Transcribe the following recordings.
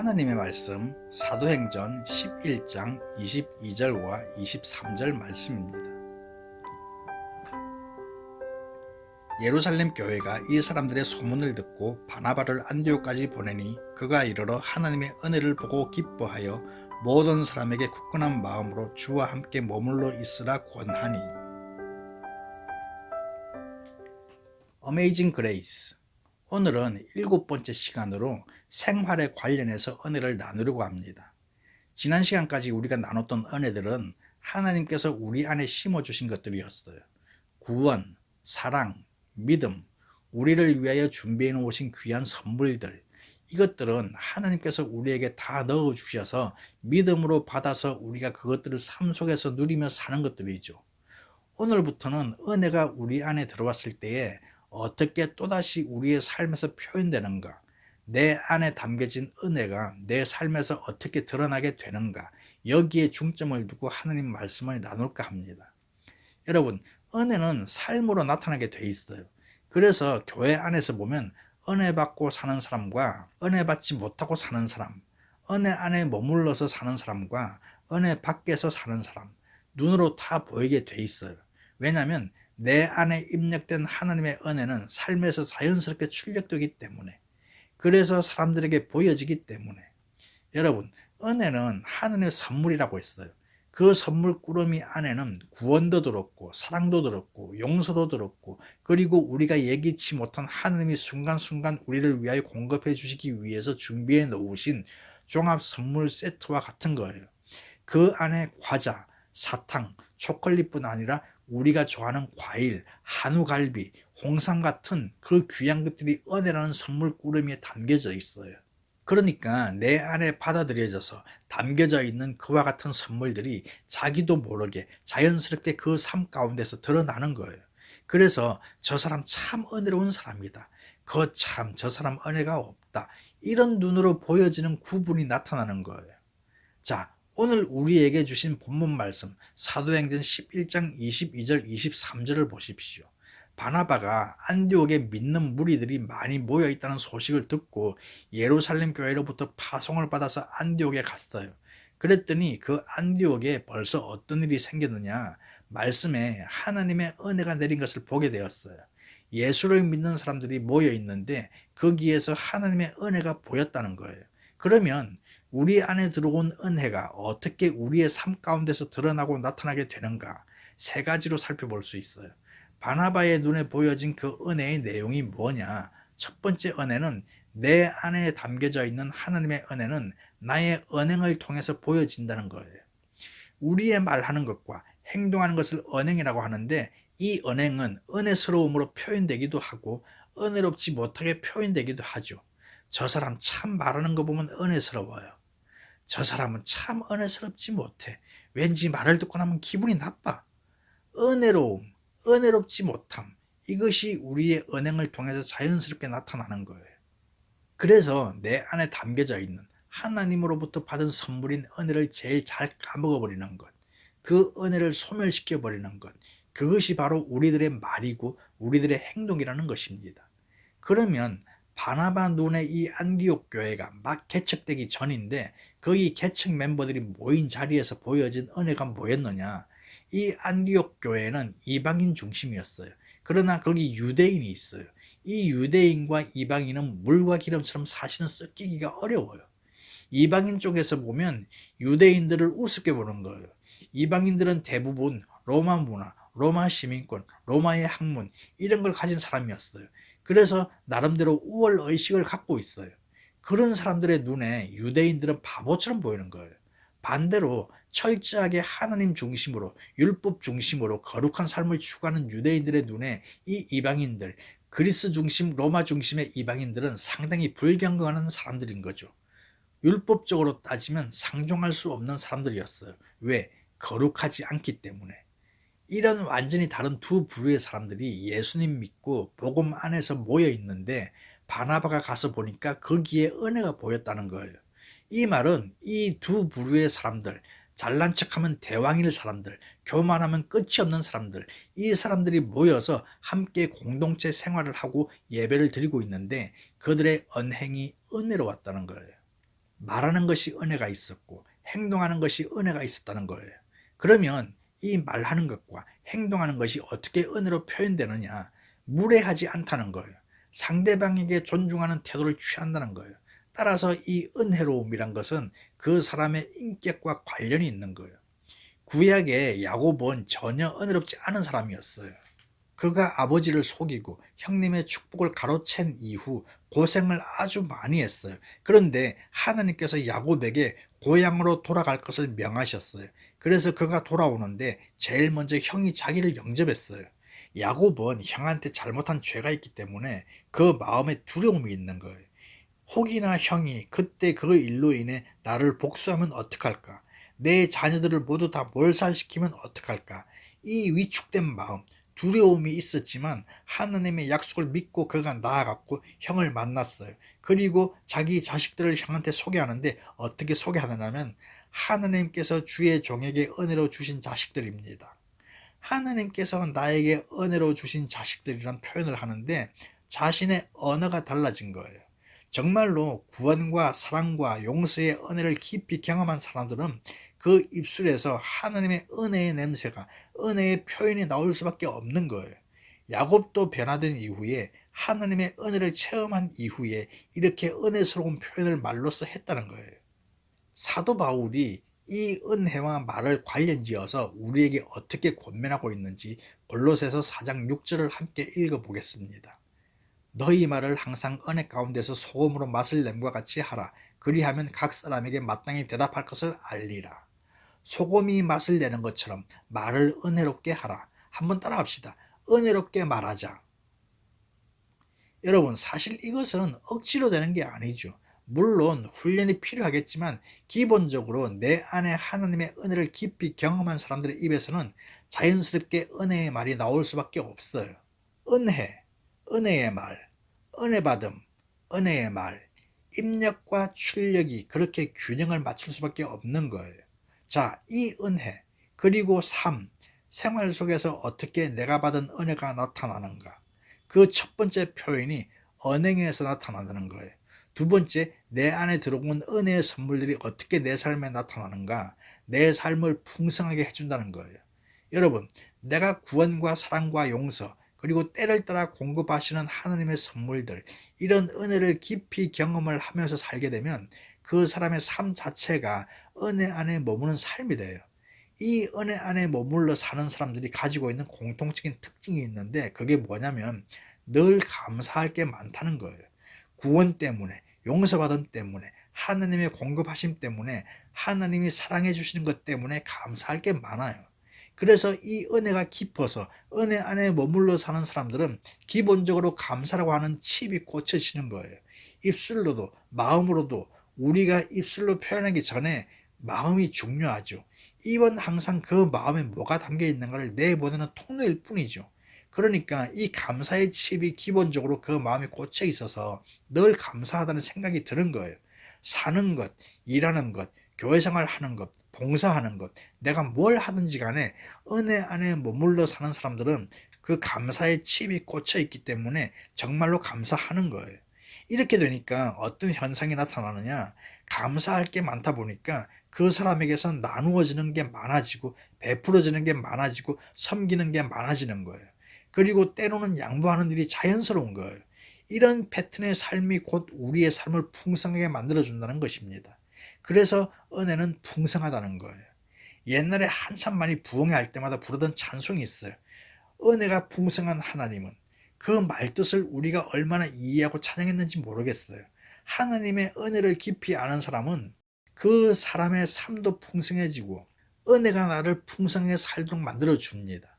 하나님의 말씀 사도행전 11장 22절과 23절 말씀입니다. 예루살렘 교회가 이 사람들의 소문을 듣고 바나바를 안디오까지 보내니 그가 이르러 하나님의 은혜를 보고 기뻐하여 모든 사람에게 굳건한 마음으로 주와 함께 머물러 있으라 권하니 어메이징 그레이스 오늘은 일곱 번째 시간으로 생활에 관련해서 은혜를 나누려고 합니다. 지난 시간까지 우리가 나눴던 은혜들은 하나님께서 우리 안에 심어주신 것들이었어요. 구원, 사랑, 믿음, 우리를 위하여 준비해 놓으신 귀한 선물들, 이것들은 하나님께서 우리에게 다 넣어 주셔서 믿음으로 받아서 우리가 그것들을 삶 속에서 누리며 사는 것들이죠. 오늘부터는 은혜가 우리 안에 들어왔을 때에 어떻게 또다시 우리의 삶에서 표현되는가, 내 안에 담겨진 은혜가 내 삶에서 어떻게 드러나게 되는가, 여기에 중점을 두고 하나님 말씀을 나눌까 합니다. 여러분, 은혜는 삶으로 나타나게 돼 있어요. 그래서 교회 안에서 보면 은혜 받고 사는 사람과 은혜 받지 못하고 사는 사람, 은혜 안에 머물러서 사는 사람과 은혜 밖에서 사는 사람, 눈으로 다 보이게 돼 있어요. 왜냐하면 내 안에 입력된 하나님의 은혜는 삶에서 자연스럽게 출력되기 때문에 그래서 사람들에게 보여지기 때문에 여러분 은혜는 하나님의 선물이라고 했어요. 그 선물 꾸러미 안에는 구원도 들었고 사랑도 들었고 용서도 들었고 그리고 우리가 예기치 못한 하나님이 순간순간 우리를 위하여 공급해 주시기 위해서 준비해 놓으신 종합 선물 세트와 같은 거예요. 그 안에 과자, 사탕, 초콜릿뿐 아니라 우리가 좋아하는 과일, 한우갈비, 홍삼 같은 그 귀한 것들이 은혜라는 선물 꾸러미에 담겨져 있어요. 그러니까 내 안에 받아들여져서 담겨져 있는 그와 같은 선물들이 자기도 모르게 자연스럽게 그 삶 가운데서 드러나는 거예요. 그래서 저 사람 참 은혜로운 사람이다. 그 참 저 사람 은혜가 없다. 이런 눈으로 보여지는 구분이 나타나는 거예요. 자, 오늘 우리에게 주신 본문 말씀 사도행전 11장 22절 23절을 보십시오. 바나바가 안디옥에 믿는 무리들이 많이 모여 있다는 소식을 듣고 예루살렘 교회로부터 파송을 받아서 안디옥에 갔어요. 그랬더니 그 안디옥에 벌써 어떤 일이 생겼느냐? 말씀에 하나님의 은혜가 내린 것을 보게 되었어요. 예수를 믿는 사람들이 모여 있는데 거기에서 하나님의 은혜가 보였다는 거예요. 그러면 우리 안에 들어온 은혜가 어떻게 우리의 삶 가운데서 드러나고 나타나게 되는가 세 가지로 살펴볼 수 있어요. 바나바의 눈에 보여진 그 은혜의 내용이 뭐냐? 첫 번째 은혜는 내 안에 담겨져 있는 하나님의 은혜는 나의 언행을 통해서 보여진다는 거예요. 우리의 말하는 것과 행동하는 것을 언행이라고 하는데 이 언행은 은혜스러움으로 표현되기도 하고 은혜롭지 못하게 표현되기도 하죠. 저 사람 참 말하는 거 보면 은혜스러워요. 저 사람은 참 은혜스럽지 못해. 왠지 말을 듣고 나면 기분이 나빠. 은혜로움, 은혜롭지 못함. 이것이 우리의 은행을 통해서 자연스럽게 나타나는 거예요. 그래서 내 안에 담겨져 있는 하나님으로부터 받은 선물인 은혜를 제일 잘 까먹어버리는 것. 그 은혜를 소멸시켜버리는 것. 그것이 바로 우리들의 말이고 우리들의 행동이라는 것입니다. 그러면 바나바 눈에 이 안디옥 교회가 막 개척되기 전인데 거기 개척 멤버들이 모인 자리에서 보여진 은혜가 뭐였느냐? 이 안디옥 교회는 이방인 중심이었어요. 그러나 거기 유대인이 있어요. 이 유대인과 이방인은 물과 기름처럼 사실은 섞이기가 어려워요. 이방인 쪽에서 보면 유대인들을 우습게 보는 거예요. 이방인들은 대부분 로마 문화, 로마 시민권, 로마의 학문 이런 걸 가진 사람이었어요. 그래서 나름대로 우월 의식을 갖고 있어요. 그런 사람들의 눈에 유대인들은 바보처럼 보이는 거예요. 반대로 철저하게 하나님 중심으로 율법 중심으로 거룩한 삶을 추구하는 유대인들의 눈에 이 이방인들 그리스 중심 로마 중심의 이방인들은 상당히 불경건하는 사람들인 거죠. 율법적으로 따지면 상종할 수 없는 사람들이었어요. 왜? 거룩하지 않기 때문에. 이런 완전히 다른 두 부류의 사람들이 예수님 믿고 복음 안에서 모여 있는데 바나바가 가서 보니까 거기에 은혜가 보였다는 거예요. 이 말은 이 두 부류의 사람들, 잘난 척하면 대왕일 사람들, 교만하면 끝이 없는 사람들, 이 사람들이 모여서 함께 공동체 생활을 하고 예배를 드리고 있는데 그들의 언행이 은혜로웠다는 거예요. 말하는 것이 은혜가 있었고 행동하는 것이 은혜가 있었다는 거예요. 그러면 이 말하는 것과 행동하는 것이 어떻게 은혜로 표현되느냐? 무례하지 않다는 거예요. 상대방에게 존중하는 태도를 취한다는 거예요. 따라서 이 은혜로움이란 것은 그 사람의 인격과 관련이 있는 거예요. 구약의 야곱은 전혀 은혜롭지 않은 사람이었어요. 그가 아버지를 속이고 형님의 축복을 가로챈 이후 고생을 아주 많이 했어요. 그런데 하나님께서 야곱에게 고향으로 돌아갈 것을 명하셨어요. 그래서 그가 돌아오는데 제일 먼저 형이 자기를 영접했어요. 야곱은 형한테 잘못한 죄가 있기 때문에 그 마음에 두려움이 있는 거예요. 혹이나 형이 그때 그 일로 인해 나를 복수하면 어떡할까? 내 자녀들을 모두 다 몰살시키면 어떡할까? 이 위축된 마음, 두려움이 있었지만 하나님의 약속을 믿고 그가 나아갔고 형을 만났어요. 그리고 자기 자식들을 형한테 소개하는데 어떻게 소개하느냐면 하나님께서 주의 종에게 은혜로 주신 자식들입니다. 하나님께서 나에게 은혜로 주신 자식들이란 표현을 하는데 자신의 언어가 달라진 거예요. 정말로 구원과 사랑과 용서의 은혜를 깊이 경험한 사람들은 그 입술에서 하나님의 은혜의 냄새가 은혜의 표현이 나올 수밖에 없는 거예요. 야곱도 변화된 이후에 하나님의 은혜를 체험한 이후에 이렇게 은혜스러운 표현을 말로써 했다는 거예요. 사도 바울이 이 은혜와 말을 관련지어서 우리에게 어떻게 권면하고 있는지 골로새서 4장 6절을 함께 읽어보겠습니다. 너희 말을 항상 은혜 가운데서 소금으로 맛을 냄과 같이 하라. 그리하면 각 사람에게 마땅히 대답할 것을 알리라. 소금이 맛을 내는 것처럼 말을 은혜롭게 하라. 한번 따라합시다. 은혜롭게 말하자. 여러분, 사실 이것은 억지로 되는 게 아니죠. 물론 훈련이 필요하겠지만 기본적으로 내 안에 하나님의 은혜를 깊이 경험한 사람들의 입에서는 자연스럽게 은혜의 말이 나올 수밖에 없어요. 은혜, 은혜의 말, 은혜 받음, 은혜의 말, 입력과 출력이 그렇게 균형을 맞출 수밖에 없는 거예요. 자, 이 은혜, 그리고 삶, 생활 속에서 어떻게 내가 받은 은혜가 나타나는가. 그 첫 번째 표현이 언행에서 나타나는 거예요. 두 번째, 내 안에 들어온 은혜의 선물들이 어떻게 내 삶에 나타나는가, 내 삶을 풍성하게 해준다는 거예요. 여러분, 내가 구원과 사랑과 용서, 그리고 때를 따라 공급하시는 하나님의 선물들, 이런 은혜를 깊이 경험을 하면서 살게 되면 그 사람의 삶 자체가 은혜 안에 머무는 삶이 돼요. 이 은혜 안에 머물러 사는 사람들이 가지고 있는 공통적인 특징이 있는데 그게 뭐냐면 늘 감사할 게 많다는 거예요. 구원 때문에, 용서받음 때문에, 하나님의 공급하심 때문에, 하나님이 사랑해 주시는 것 때문에 감사할 게 많아요. 그래서 이 은혜가 깊어서 은혜 안에 머물러 사는 사람들은 기본적으로 감사라고 하는 칩이 꽂혀지는 거예요. 입술로도 마음으로도 우리가 입술로 표현하기 전에 마음이 중요하죠. 이번 항상 그 마음에 뭐가 담겨 있는가를 내보내는 통로일 뿐이죠. 그러니까 이 감사의 칩이 기본적으로 그 마음에 꽂혀 있어서 늘 감사하다는 생각이 드는 거예요. 사는 것, 일하는 것, 교회 생활 하는 것, 봉사하는 것, 내가 뭘 하든지 간에 은혜 안에 머물러 사는 사람들은 그 감사의 칩이 꽂혀 있기 때문에 정말로 감사하는 거예요. 이렇게 되니까 어떤 현상이 나타나느냐? 감사할 게 많다 보니까 그 사람에게서 나누어지는 게 많아지고 베풀어지는 게 많아지고 섬기는 게 많아지는 거예요. 그리고 때로는 양보하는 일이 자연스러운 거예요. 이런 패턴의 삶이 곧 우리의 삶을 풍성하게 만들어준다는 것입니다. 그래서 은혜는 풍성하다는 거예요. 옛날에 한참 많이 부흥할 때마다 부르던 찬송이 있어요. 은혜가 풍성한 하나님은 그 말뜻을 우리가 얼마나 이해하고 찬양했는지 모르겠어요. 하나님의 은혜를 깊이 아는 사람은 그 사람의 삶도 풍성해지고 은혜가 나를 풍성하게 살도록 만들어 줍니다.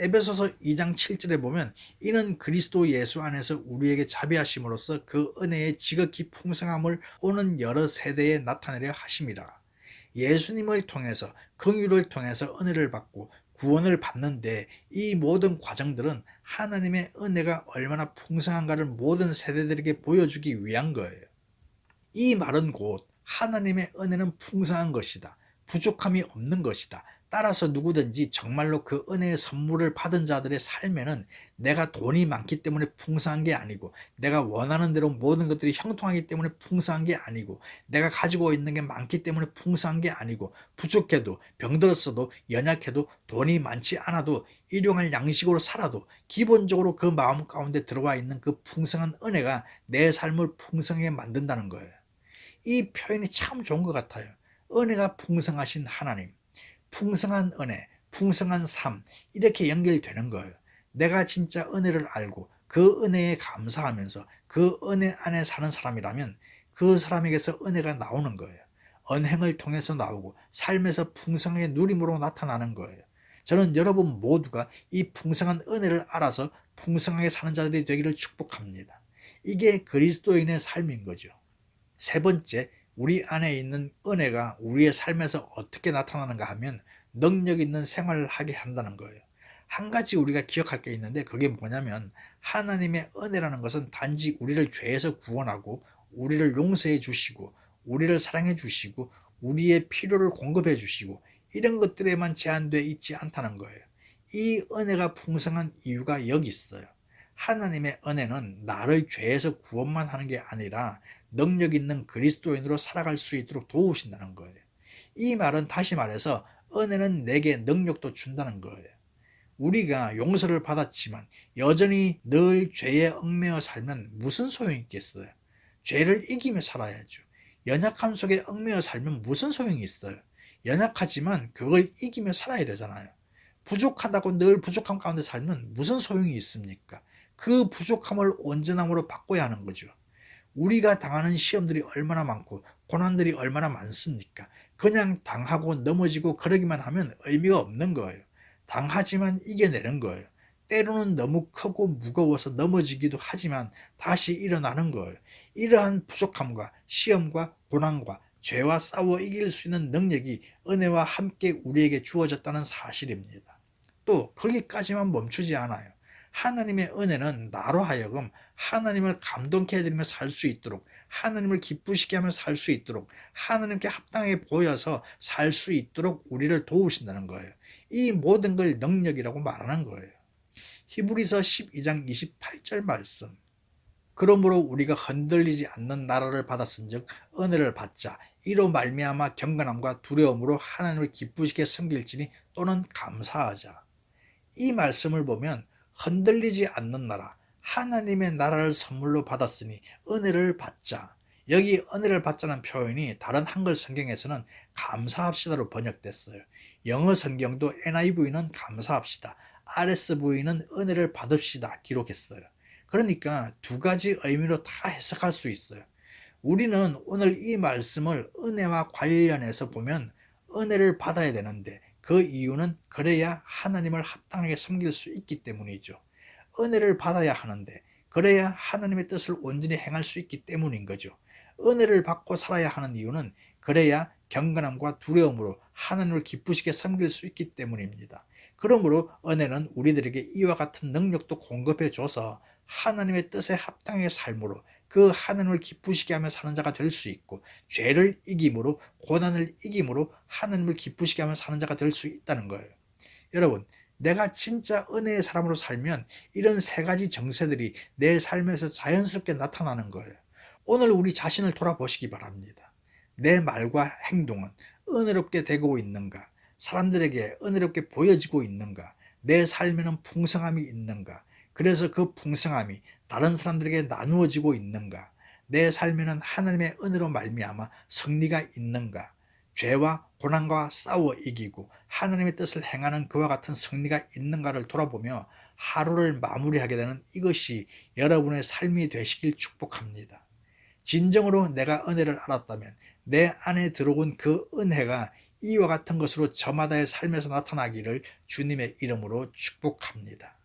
에베소서 2장 7절에 보면 이는 그리스도 예수 안에서 우리에게 자비하심으로써 그 은혜의 지극히 풍성함을 오는 여러 세대에 나타내려 하심이라. 예수님을 통해서 긍휼을 통해서 은혜를 받고 구원을 받는데 이 모든 과정들은 하나님의 은혜가 얼마나 풍성한가를 모든 세대들에게 보여주기 위한 거예요. 이 말은 곧 하나님의 은혜는 풍성한 것이다. 부족함이 없는 것이다. 따라서 누구든지 정말로 그 은혜의 선물을 받은 자들의 삶에는 내가 돈이 많기 때문에 풍성한 게 아니고 내가 원하는 대로 모든 것들이 형통하기 때문에 풍성한 게 아니고 내가 가지고 있는 게 많기 때문에 풍성한 게 아니고 부족해도 병들었어도 연약해도 돈이 많지 않아도 일용할 양식으로 살아도 기본적으로 그 마음 가운데 들어와 있는 그 풍성한 은혜가 내 삶을 풍성하게 만든다는 거예요. 이 표현이 참 좋은 것 같아요. 은혜가 풍성하신 하나님. 풍성한 은혜, 풍성한 삶 이렇게 연결되는 거예요. 내가 진짜 은혜를 알고 그 은혜에 감사하면서 그 은혜 안에 사는 사람이라면 그 사람에게서 은혜가 나오는 거예요. 언행을 통해서 나오고 삶에서 풍성하게 누림으로 나타나는 거예요. 저는 여러분 모두가 이 풍성한 은혜를 알아서 풍성하게 사는 자들이 되기를 축복합니다. 이게 그리스도인의 삶인 거죠. 세 번째, 우리 안에 있는 은혜가 우리의 삶에서 어떻게 나타나는가 하면 능력 있는 생활을 하게 한다는 거예요. 한 가지 우리가 기억할 게 있는데 그게 뭐냐면 하나님의 은혜라는 것은 단지 우리를 죄에서 구원하고 우리를 용서해 주시고 우리를 사랑해 주시고 우리의 필요를 공급해 주시고 이런 것들에만 제한되어 있지 않다는 거예요. 이 은혜가 풍성한 이유가 여기 있어요. 하나님의 은혜는 나를 죄에서 구원만 하는 게 아니라 능력 있는 그리스도인으로 살아갈 수 있도록 도우신다는 거예요. 이 말은 다시 말해서 은혜는 내게 능력도 준다는 거예요. 우리가 용서를 받았지만 여전히 늘 죄에 얽매여 살면 무슨 소용이 있겠어요? 죄를 이기며 살아야죠. 연약함 속에 얽매여 살면 무슨 소용이 있어요? 연약하지만 그걸 이기며 살아야 되잖아요. 부족하다고 늘 부족함 가운데 살면 무슨 소용이 있습니까? 그 부족함을 온전함으로 바꿔야 하는 거죠. 우리가 당하는 시험들이 얼마나 많고 고난들이 얼마나 많습니까? 그냥 당하고 넘어지고 그러기만 하면 의미가 없는 거예요. 당하지만 이겨내는 거예요. 때로는 너무 크고 무거워서 넘어지기도 하지만 다시 일어나는 거예요. 이러한 부족함과 시험과 고난과 죄와 싸워 이길 수 있는 능력이 은혜와 함께 우리에게 주어졌다는 사실입니다. 또 거기까지만 멈추지 않아요. 하나님의 은혜는 나로 하여금 하나님을 감동케 해드리며 살 수 있도록 하나님을 기쁘시게 하며 살 수 있도록 하나님께 합당하게 보여서 살 수 있도록 우리를 도우신다는 거예요. 이 모든 걸 능력이라고 말하는 거예요. 히브리서 12장 28절 말씀. 그러므로 우리가 흔들리지 않는 나라를 받았은즉 은혜를 받자 이로 말미암아 경건함과 두려움으로 하나님을 기쁘시게 섬길지니 또는 감사하자. 이 말씀을 보면 흔들리지 않는 나라, 하나님의 나라를 선물로 받았으니 은혜를 받자. 여기 은혜를 받자는 표현이 다른 한글 성경에서는 감사합시다로 번역됐어요. 영어 성경도 NIV는 감사합시다. RSV는 은혜를 받읍시다 기록했어요. 그러니까 두 가지 의미로 다 해석할 수 있어요. 우리는 오늘 이 말씀을 은혜와 관련해서 보면 은혜를 받아야 되는데 그 이유는 그래야 하나님을 합당하게 섬길 수 있기 때문이죠. 은혜를 받아야 하는데 그래야 하나님의 뜻을 온전히 행할 수 있기 때문인 거죠. 은혜를 받고 살아야 하는 이유는 그래야 경건함과 두려움으로 하나님을 기쁘시게 섬길 수 있기 때문입니다. 그러므로 은혜는 우리들에게 이와 같은 능력도 공급해 줘서 하나님의 뜻에 합당하게 삶으로 그 하나님을 기쁘시게 하며 사는 자가 될 수 있고 죄를 이김으로 고난을 이김으로 하나님을 기쁘시게 하며 사는 자가 될 수 있다는 거예요. 여러분 내가 진짜 은혜의 사람으로 살면 이런 세 가지 정세들이 내 삶에서 자연스럽게 나타나는 거예요. 오늘 우리 자신을 돌아보시기 바랍니다. 내 말과 행동은 은혜롭게 되고 있는가? 사람들에게 은혜롭게 보여지고 있는가? 내 삶에는 풍성함이 있는가? 그래서 그 풍성함이 다른 사람들에게 나누어지고 있는가? 내 삶에는 하나님의 은혜로 말미암아 승리가 있는가? 죄와 고난과 싸워 이기고 하나님의 뜻을 행하는 그와 같은 승리가 있는가를 돌아보며 하루를 마무리하게 되는 이것이 여러분의 삶이 되시길 축복합니다. 진정으로 내가 은혜를 알았다면 내 안에 들어온 그 은혜가 이와 같은 것으로 저마다의 삶에서 나타나기를 주님의 이름으로 축복합니다.